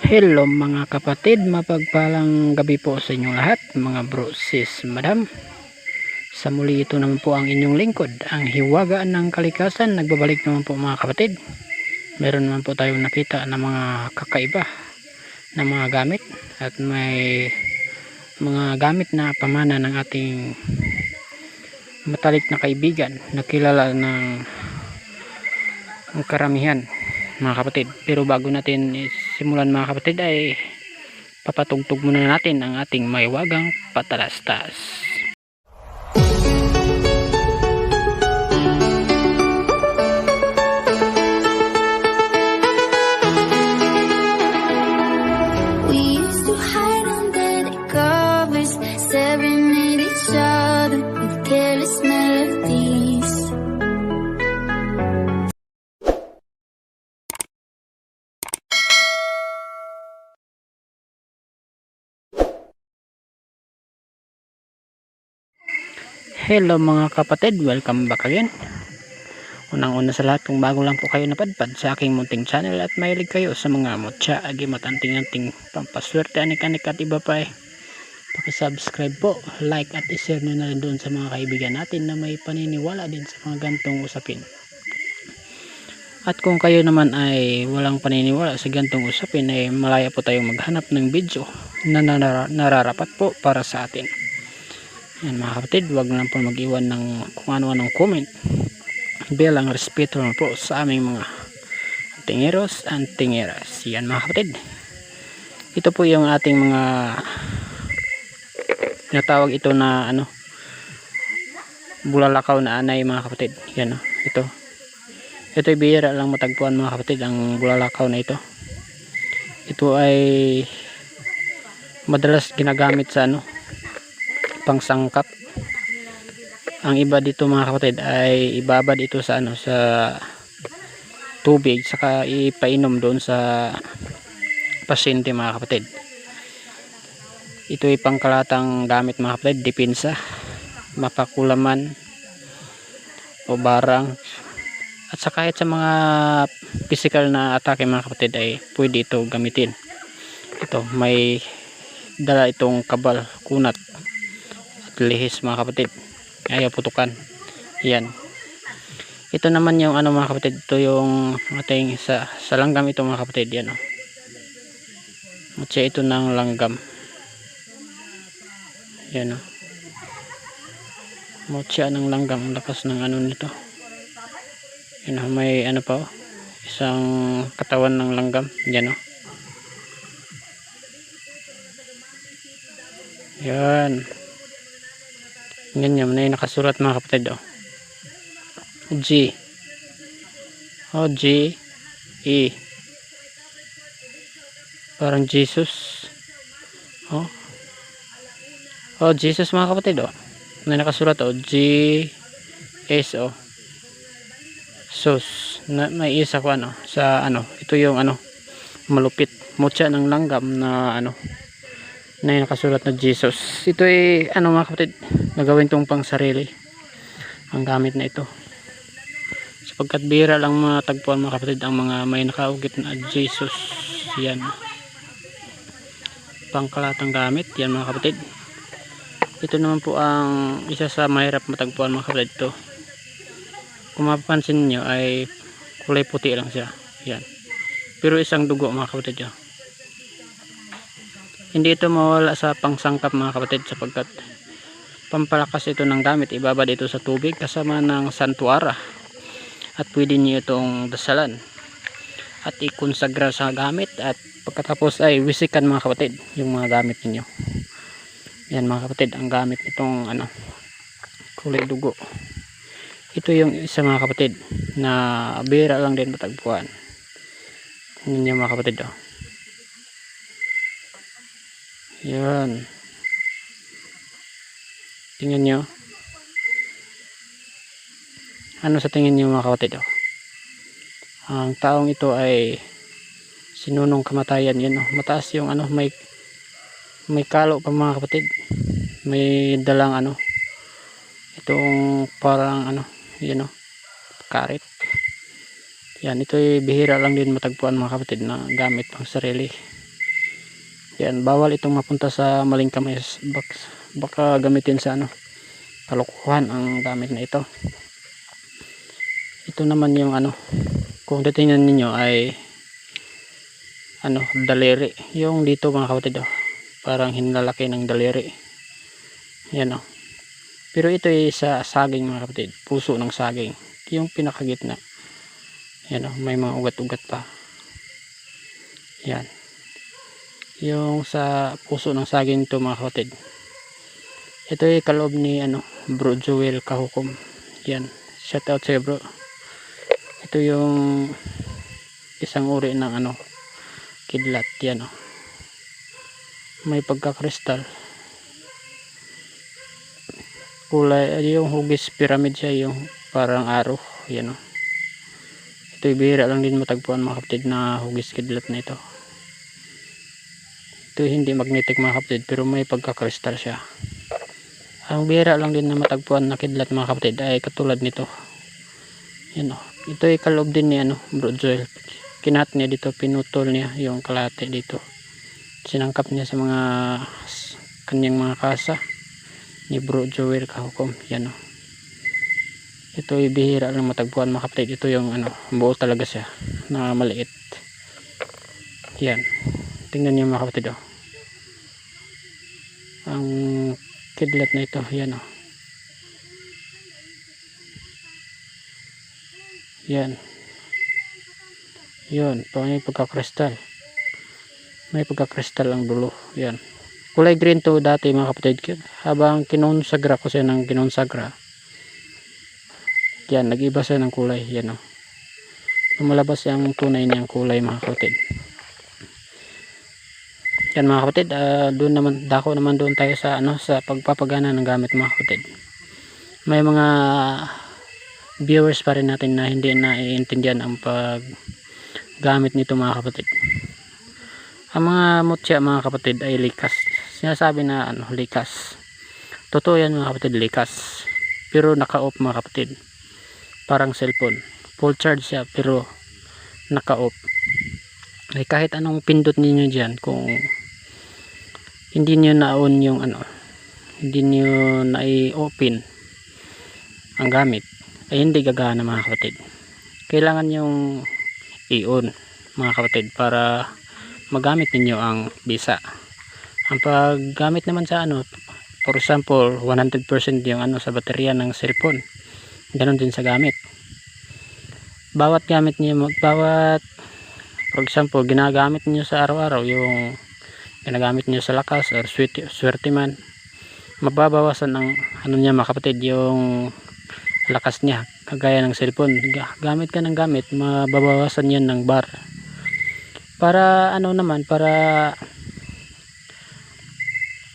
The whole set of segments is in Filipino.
Hello mga kapatid, mapagpalang gabi po sa inyong lahat, mga bro, sis, madam. Sa muli ito naman po ang inyong lingkod, ang hiwaga ng kalikasan, nagbabalik naman po mga kapatid. Meron naman po tayong nakita na mga kakaiba na mga gamit at may mga gamit na pamana ng ating matalik na kaibigan na kilala ng ang karamihan mga kapatid. Pero bago natin simulan mga kapatid ay papatugtog muna natin ang ating maywagang patalastas. Hello mga kapatid, welcome back again. Unang-una sa lahat, kung bago lang po kayo napadpad sa aking munting channel at mahilig kayo sa mga mutya, agimat anting-anting pampaswerte, anik-anik at iba pa eh. Pakisubscribe po, like at ishare nyo na rin doon sa mga kaibigan natin na may paniniwala din sa mga gantong usapin. At kung kayo naman ay walang paniniwala sa gantong usapin ay malaya po tayong maghanap ng video na nara- nararapat po para sa atin. Yan mga kapatid, huwag na lang po mag-iwan ng kung ano-anong comment bilang respeto na po sa aming mga tingeros and tingeras. Yan mga kapatid. Ito po yung ating mga tinatawag ito na ano bulalakaw na anay mga kapatid. Yan o, ito. Ito ay bihira lang matagpuan mga kapatid ang bulalakaw na ito. Ito ay madalas ginagamit sa ano pangsangkap ang iba dito mga kapatid ay ibabad ito sa ano sa tubig saka ipainom doon sa pasyente mga kapatid. Ito ay pangkalatang gamit mga kapatid depensa mapakulaman o barang. At sa kahit sa mga physical na atake mga kapatid ay pwede ito gamitin. Ito may dala itong kabal kunat lihis mga kapatid. Ayaw putukan. Yan. Ito naman yung ano mga kapatid. Ito yung ating sa, sa langgam ito mga kapatid. Yan o mutya ito ng langgam. Yan o mutya ng langgam. Ang lakas ng ano nito. Yan o may ano pa o isang katawan ng langgam. Yan o yan Ganyan, may nakasulat mga kapatid oh. G. Oh, G. E. Parang Jesus. Oh. Oh, Jesus mga kapatid oh. May nakasulat oh. G. S oh. Sus. Na, may isa ko ano. Sa ano. Ito yung ano. Malupit. Mutya ng langgam na ano na yung nakasulat na Jesus. Ito ay ano mga kapatid nagawin tong pang sarili ang gamit na ito. Sapagkat bira lang matagpuan mga kapatid ang mga may nakaugit na Jesus. Yan. Pangkalatang gamit yan mga kapatid. Ito naman po ang isa sa mahirap matagpuan mga kapatid. Ito. Kung mapapansin nyo ay kulay puti lang siya. Yan. Pero isang dugo mga kapatid yun hindi ito mawala sa pangsangkap mga kapatid sapagkat pampalakas ito ng gamit. Ibabad ito sa tubig kasama ng santuara. At pwede niyo itong dasalan at ikonsagra sa gamit. At pagkatapos ay wisikan mga kapatid yung mga gamit ninyo. Yan mga kapatid ang gamit itong ano kulay dugo. Ito yung isa mga kapatid na bira lang din matagpuan. Yun yung mga kapatid oh. Yan. Tingnan nyo. Ano sa tingin nyo mga kapatid? Oh? Ang taong ito ay sinunong kamatayan. Yan oh. Mataas yung ano, may may kalo pa mga kapatid. May dalang ano. Itong parang ano, yan oh. Karit. Yan, ito ay bihira lang din matagpuan mga kapatid na gamit pang sarili. Yan, bawal itong mapunta sa maling kamay. Bak- Baka gamitin sa ano, kalukuhan ang gamit na ito. Ito naman yung ano, kung titingnan ninyo ay ano, daliri. Yung dito mga kapatid, oh, parang hinlalaki ng daliri. Yan oh. Pero ito ay sa saging mga kapatid, puso ng saging. Yung pinakagitna. Yan oh, may mga ugat-ugat pa. Yan. Yung sa puso ng saging to mga kapatid. Ito ay kaloob ni ano, Bro Joel Kahukom. Yan. Shout out sa'yo bro. Ito yung isang uri ng ano, kidlat. Yan oh. May pagkakristal. Kulay, ay, yung hugis pyramid siya yung parang araw. Yan oh. Ito bihira lang din matagpuan mga kapatid na hugis kidlat na ito. Ito hindi magnetic mga kapatid pero may pagkakristal siya. Ang bihira lang din na matagpuan na kidlat mga kapatid ay katulad nito. Yan oh. Ito ay kaloob din ni ano, Bro Joel. Kinat niya dito, pinutol niya yung kalate dito. Sinangkap niya sa mga kanyang mga kasa ni Bro Joel Kahukom. Yan oh. Ito ay bihira lang matagpuan mga kapatid. Ito yung ano, buo talaga siya na maliit. Yan. Tingnan niyo mga kapatid oh. Ang kidlat na ito, yan oh. Yan. Yun, pa may pagkakristal. May pagkakristal ang dulo. Yan. Kulay green to dati mga kapatid. Habang kinonsagra ko siya ng kinonsagra. Yan, nag-iba siya ng kulay. Yan o. Lumalabas yung tunay niyang kulay mga kapatid. Yan mga kapatid, ah, doon naman, dako naman doon tayo sa ano sa pagpapagana ng gamit mga kapatid. May mga viewers pa rin natin na hindi na iintindihan ang paggamit nito mga kapatid. Ang mga mutya mga kapatid ay likas. Sinasabi na ano, likas. Totoo yan mga kapatid, likas. Pero naka-off mga kapatid. Parang cellphone. Full charge siya pero naka-off. Ay kahit anong pindot ninyo dyan kung hindi nyo na-on yung ano, hindi nyo na-open ang gamit. Ay hindi gagana mga kapatid. Kailangan yung i-on mga kapatid para magamit ninyo ang bisa. Ang paggamit naman sa ano for example 100% yung ano sa baterya ng cellphone ganun din sa gamit. Bawat gamit niyo bawat for example ginagamit niyo sa araw-araw yung ginagamit niyo sa lakas or swerte, swerte man. Mababawasan ang ano niya mga kapatid yung lakas niya. Kagaya ng cellphone. Ga- gamit ka ng gamit mababawasan yan ng bar. Para ano naman para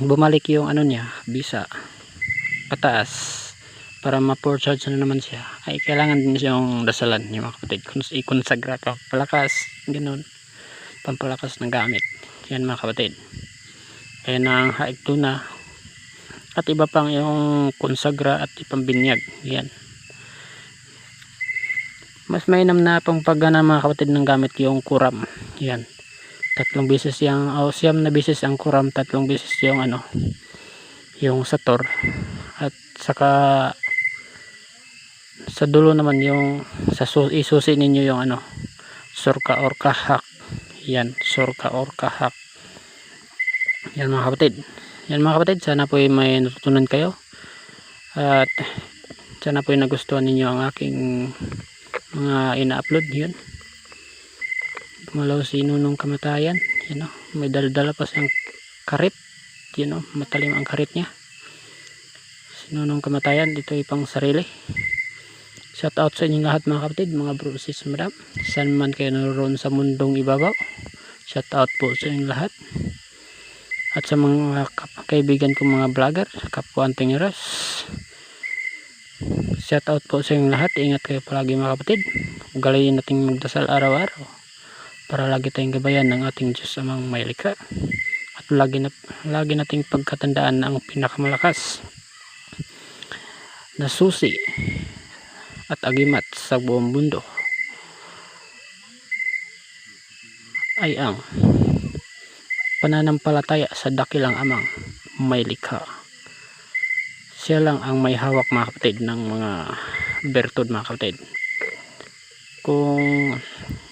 bumalik yung ano niya bisa. Pataas. Para ma-charge na naman siya. Ay kailangan din siyang dasalan yung mga kapatid. Ka palakas ganun. Pampalakas ng gamit yan mga kapatid. Kaya ng haig tuna at iba pang yung konsagra at ipambinyag. Yan mas mainam na pang paggana mga kapatid ng gamit yung kuram. Yan tatlong beses yung o siyam na beses ang kuram tatlong beses yung ano yung sator at saka sa dulo naman yung sa su isusi ninyo yung ano surka or kahak. Yan surka or kahak yan mga kapatid. Yan mga kapatid sana po ay may natutunan kayo. At sana po ay nagustuhan ninyo ang aking mga ina-upload. Yun. Gumalaw si Nunong Kamatayan. Yun o may dala-dala pa siyang karit. Yun o matalim ang karit niya. Si Nunong Kamatayan dito ay pang sarili. Shout out sa inyong lahat mga kapatid mga bro sis madam. Saan man kayo naroon sa mundong ibabaw shout out po sa inyong lahat at sa mga kaibigan ko mga vlogger kapwa Antingeros shout out po sa inyong lahat. Ingat kayo palagi mga kapatid. Galayin nating magdasal araw-araw para lagi tayong gabayan ng ating Diyos amang may likha at lagi, na, lagi nating pagkatandaan ang pinakamalakas na susi at agimat sa buong mundo ay ang pananampalataya sa dakilang amang may likha. Siya lang ang may hawak mga kapatid ng mga bertud mga kapatid. Kung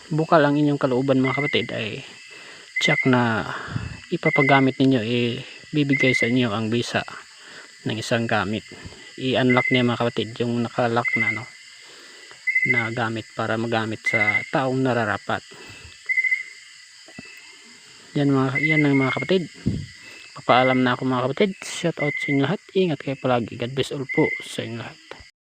bukal ang inyong kalooban mga kapatid ay check na ipapagamit ninyo eh bibigay sa inyo ang visa ng isang gamit i-unlock niya mga kapatid yung nakalock na ano na gamit para magamit sa taong nararapat yan mga yan ang mga kapatid. Papaalam na ako mga kapatid. Shout out sa inyo lahat. Ingat kayo palagi. God bless all po sa inyo lahat